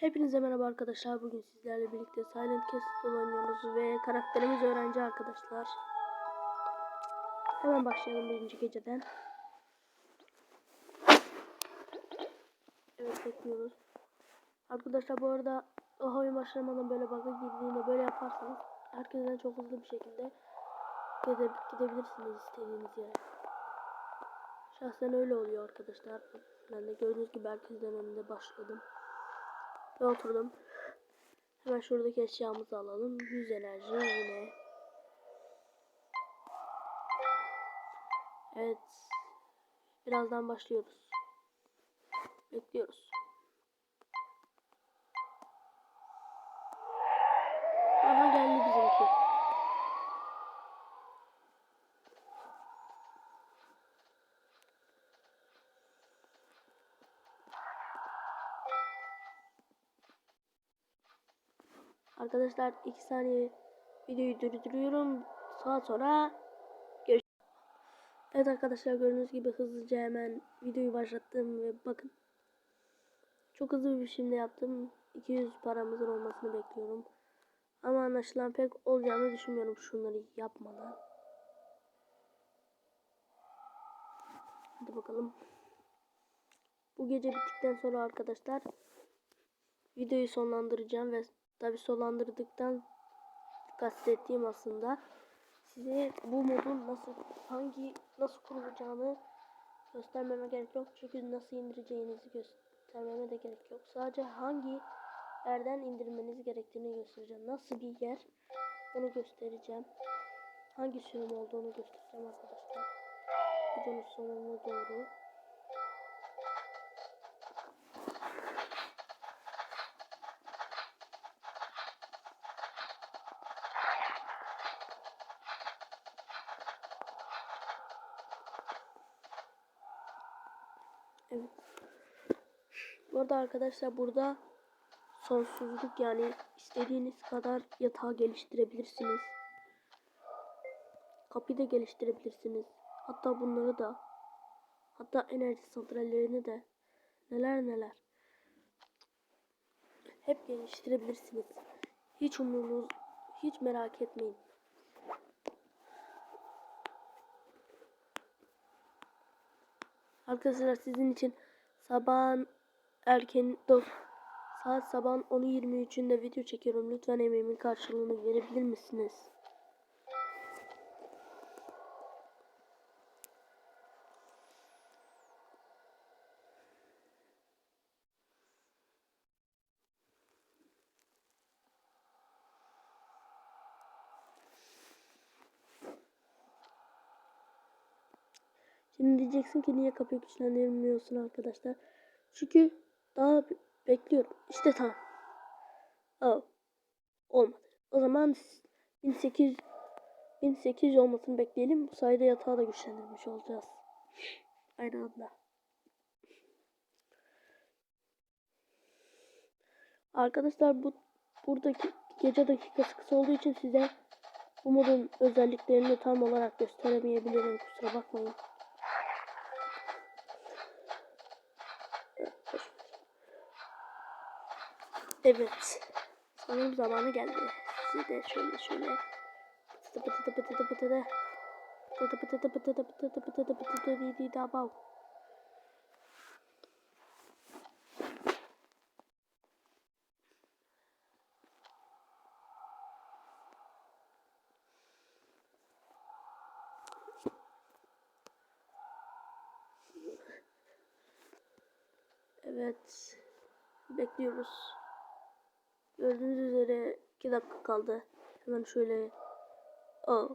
Hepinize merhaba arkadaşlar. Bugün sizlerle birlikte Silent Castle oynuyoruz ve karakterimiz öğrenci arkadaşlar. Hemen başlayalım birinci geceden. Evet bekliyoruz. Arkadaşlar bu arada o oyun başlamadan böyle bug'a girdiğinde böyle yaparsanız herkesten çok hızlı bir şekilde gide gidebilirsiniz istediğiniz yere. Şahsen öyle oluyor arkadaşlar. Ben de gördüğünüz gibi herkesten önünde başladım. Ve oturdum. Hemen şuradaki eşyamızı alalım. 100 enerji yine. Evet. Birazdan başlıyoruz. Bekliyoruz. Arkadaşlar 2 saniye videoyu durduruyorum. Saat sonra görüşürüz. Evet arkadaşlar gördüğünüz gibi hızlıca hemen videoyu başlattım ve bakın. Çok hızlı bir biçimde yaptım. 200 paramızın olmasını bekliyorum. Ama anlaşılan pek olacağını düşünmüyorum şunları yapmadan. Hadi bakalım. Bu gece bittikten sonra arkadaşlar videoyu sonlandıracağım ve tabi sonlandırdıktan kastettiğim aslında size bu modun nasıl hangi nasıl kurulacağını göstermeme gerek yok. Çünkü nasıl indireceğinizi göstermeme de gerek yok. Sadece hangi yerden indirmeniz gerektiğini göstereceğim. Nasıl bir yer onu göstereceğim. Hangi sürüm olduğunu göstereceğim arkadaşlar. Videonun sonuna doğru Evet. Bu arada arkadaşlar burada sonsuzluk yani istediğiniz kadar yatağı geliştirebilirsiniz. Kapıyı da geliştirebilirsiniz. Hatta bunları da hatta enerji santrallerini de neler neler. Hep geliştirebilirsiniz. Hiç umurunuz hiç merak etmeyin. Arkadaşlar sizin için sabahın erken do saat sabahın 10.23'ünde video çekiyorum. Lütfen emeğimin karşılığını verebilir misiniz? Şimdi diyeceksin ki niye kapıyı güçlendirmiyorsun arkadaşlar. Çünkü daha be- bekliyorum. İşte tamam. Oh. Olmadı. O zaman 1800 1800 olmasını bekleyelim. Bu sayede yatağı da güçlendirmiş olacağız. Aynı anda. Arkadaşlar bu buradaki gece dakikası kısa olduğu için size bu modun özelliklerini tam olarak gösteremeyebilirim. Kusura bakmayın. Evet. Sanırım zamanı geldi. Size de şöyle şöyle pıtıdı pıtıdı pıtıdı pıtıdı pıtıdı pıtıdı pıtıdı pıtıdı pıtıdı pıtıdı di di da bav. Evet. Bekliyoruz. Gördüğünüz üzere 2 dakika kaldı. Hemen şöyle. Oh.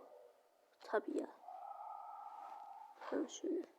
Tabii ya. Hemen şöyle.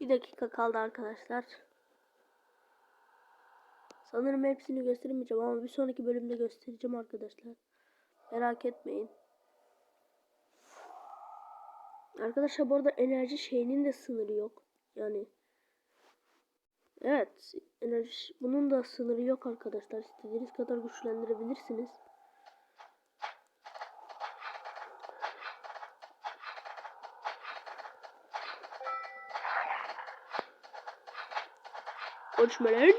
Bir dakika kaldı arkadaşlar. Sanırım hepsini gösteremeyeceğim ama bir sonraki bölümde göstereceğim arkadaşlar. Merak etmeyin. Arkadaşlar bu arada enerji şeyinin de sınırı yok. Yani Evet, enerji bunun da sınırı yok arkadaşlar. İstediğiniz kadar güçlendirebilirsiniz. Konuşma lan.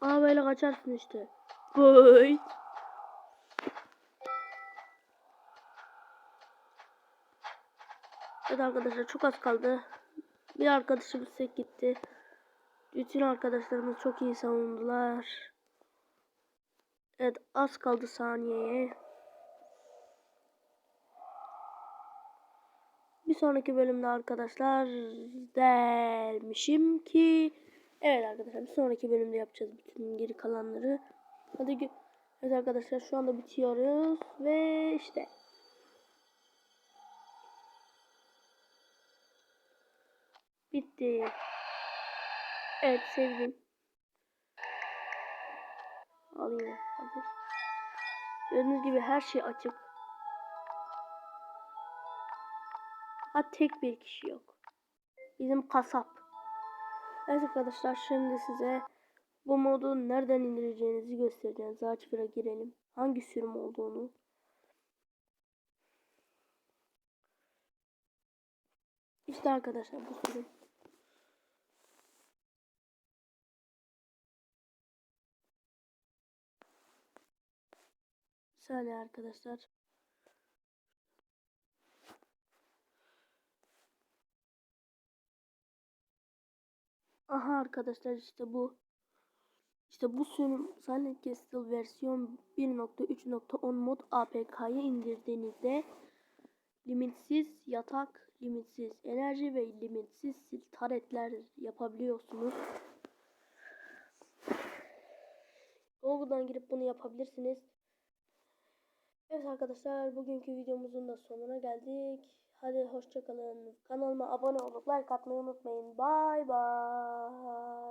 Aa böyle kaçarsın işte. Boy. Evet arkadaşlar çok az kaldı. Bir arkadaşımız gitti. Bütün arkadaşlarımız çok iyi savundular. Evet az kaldı saniyeye. Bir sonraki bölümde arkadaşlar dermişim ki Evet arkadaşlar bir sonraki bölümde yapacağız bütün geri kalanları. Hadi Evet arkadaşlar şu anda bitiyoruz ve işte. Bitti. Evet sevdim. Alayım. Hadi. Gördüğünüz gibi her şey açık. Ha tek bir kişi yok. Bizim kasap. Evet arkadaşlar şimdi size bu modu nereden indireceğinizi göstereceğim. Zaçfir'e girelim. Hangi sürüm olduğunu. İşte arkadaşlar bu sürüm. Saniye arkadaşlar. Aha arkadaşlar işte bu. İşte bu sürüm Silent Castle versiyon 1.3.10 mod APK'yı indirdiğinizde limitsiz yatak, limitsiz enerji ve limitsiz taretler yapabiliyorsunuz. Google'dan girip bunu yapabilirsiniz. Evet arkadaşlar bugünkü videomuzun da sonuna geldik. Hadi hoşçakalın. Kanalıma abone olup like atmayı unutmayın. Bye bye.